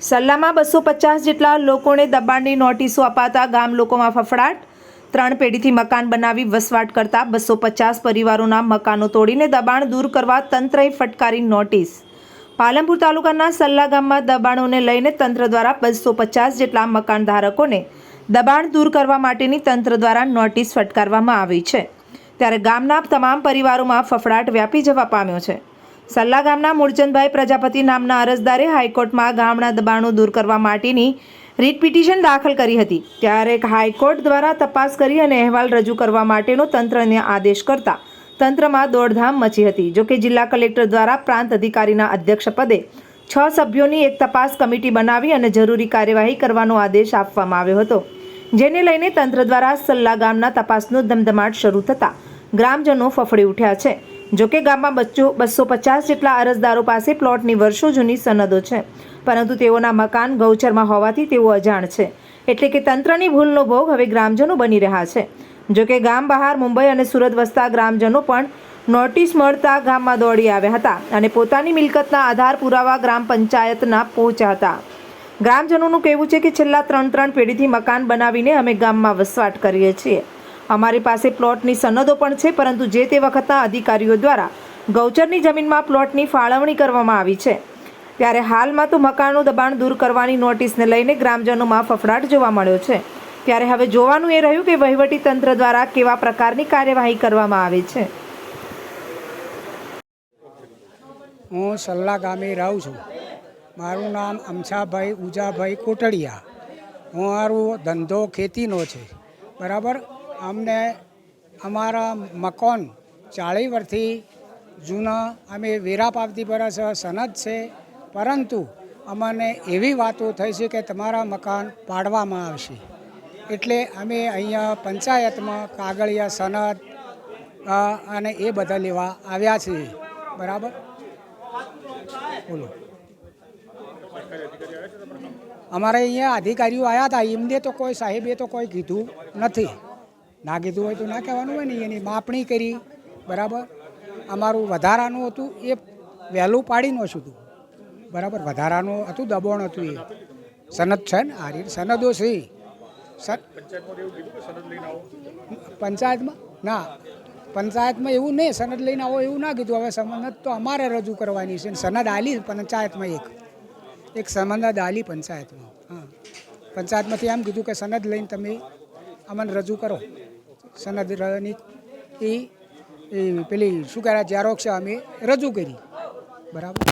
સલ્લામાં બસો પચાસ જેટલા લોકોને દબાણની નોટિસો અપાતા ગામ લોકોમાં ફફડાટ. ત્રણ પેઢીથી મકાન બનાવી વસવાટ કરતા બસો પચાસ પરિવારોના મકાનો તોડીને દબાણ દૂર કરવા તંત્રએ ફટકારી નોટિસ. પાલનપુર તાલુકાના સલ્લા ગામમાં દબાણોને લઈને તંત્ર દ્વારા બસો પચાસ જેટલા મકાન ધારકોને દબાણ દૂર કરવા માટેની તંત્ર દ્વારા નોટિસ ફટકારવામાં આવી છે. ત્યારે ગામના તમામ પરિવારોમાં ફફડાટ વ્યાપી જવા પામ્યો છે. સલ્લા ગામના મૂળચંદભાઈ પ્રજાપતિ નામના અરજદારે હાઈકોર્ટમાં ગામના દબાણો દૂર કરવા માટેની રીટ પિટિશન દાખલ કરી હતી. ત્યારે હાઈકોર્ટ દ્વારા તપાસ કરી અને અહેવાલ રજૂ કરવા માટેનો તંત્રને આદેશ કરતા તંત્રમાં દોડધામ મચી હતી. જોકે જિલ્લા કલેક્ટર દ્વારા પ્રાંત અધિકારીના અધ્યક્ષપદે છ સભ્યોની એક તપાસ કમિટી બનાવી અને જરૂરી કાર્યવાહી કરવાનો આદેશ આપવામાં આવ્યો હતો. જેને લઈને તંત્ર દ્વારા સલ્લા ગામના તપાસનો ધમધમાટ શરૂ થતાં ગ્રામજનો ફફડી ઉઠ્યા છે. જોકે ગામમાં બચ્ચો બસો પચાસ જેટલા અરજદારો પાસે પ્લોટની વર્ષો જૂની સનદો છે. પરંતુ તેઓના મકાન ગૌચરમાં હોવાથી તેઓ અજાણ છે. એટલે કે તંત્રની ભૂલનો ભોગ હવે ગ્રામજનો બની રહ્યા છે. જોકે ગામ બહાર મુંબઈ અને સુરત વસતા ગ્રામજનો પણ નોટિસ મળતા ગામમાં દોડી આવ્યા હતા અને પોતાની મિલકતના આધાર પુરાવા ગ્રામ પંચાયતના પહોંચ્યા હતા. ગ્રામજનોનું કહેવું છે કે છેલ્લા ત્રણ ત્રણ પેઢીથી મકાન બનાવીને અમે ગામમાં વસવાટ કરીએ છીએ. અમારી પાસે પ્લોટની સનદો પણ છે, પરંતુ જે તે વખતના અધિકારીઓ દ્વારા ગૌચરની જમીનમાં પ્લોટની ફાળવણી કરવામાં આવી છે. ત્યારે હાલમાં તો મકાનનું દબાણ દૂર કરવાની નોટિસને લઈને ગ્રામજનોમાં ફફડાટ જોવા મળ્યો છે. ત્યારે હવે જોવાનું એ રહ્યું કે વહીવટી તંત્ર દ્વારા કેવા પ્રકારની કાર્યવાહી કરવામાં આવે છે. હું સલ્લા ગામે રહું છું. મારું નામ અમછાભાઈ ઉજાભાઈ કોટડિયા. હું મારું ધંધો ખેતીનો છે. બરાબર? અમને અમારા મકાન ચાળી વર્ષથી જૂના, અમે વેરા પાવતી પર સનદ છે. પરંતુ અમને એવી વાતો થઈ છે કે તમારા મકાન પાડવામાં આવશે. એટલે અમે અહીંયા પંચાયતમાં કાગળિયા સનદ અને એ બધા લેવા આવ્યા છીએ. બરાબર? બોલો. અમારે અહીંયા અધિકારીઓ આવ્યા હતા. એમને તો કોઈ સાહેબે તો કોઈ કીધું નથી. ના કીધું હોય તો ના કહેવાનું હોય ને એની માપણી કરી બરાબર? અમારું વધારાનું હતું એ વહેલું પાડી ન હતું બરાબર? વધારાનું હતું દબાણ હતું એ. સનદ છે ને? આ રીતે સનદો છે. પંચાયતમાં ના. પંચાયતમાં એવું નહીં સનદ લઈને આવો એવું ના કીધું. હવે સનદ તો અમારે રજૂ કરવાની છે સનદ આલી પંચાયતમાં એક. એક સનદ આલી પંચાયતમાં. હા. પંચાયતમાંથી એમ કીધું કે સનદ લઈને તમે અમને રજૂ કરો. સનદની એ એ પેલી શું કહેવાય ઝેરોક્ષ અમે રજૂ કરી. બરાબર?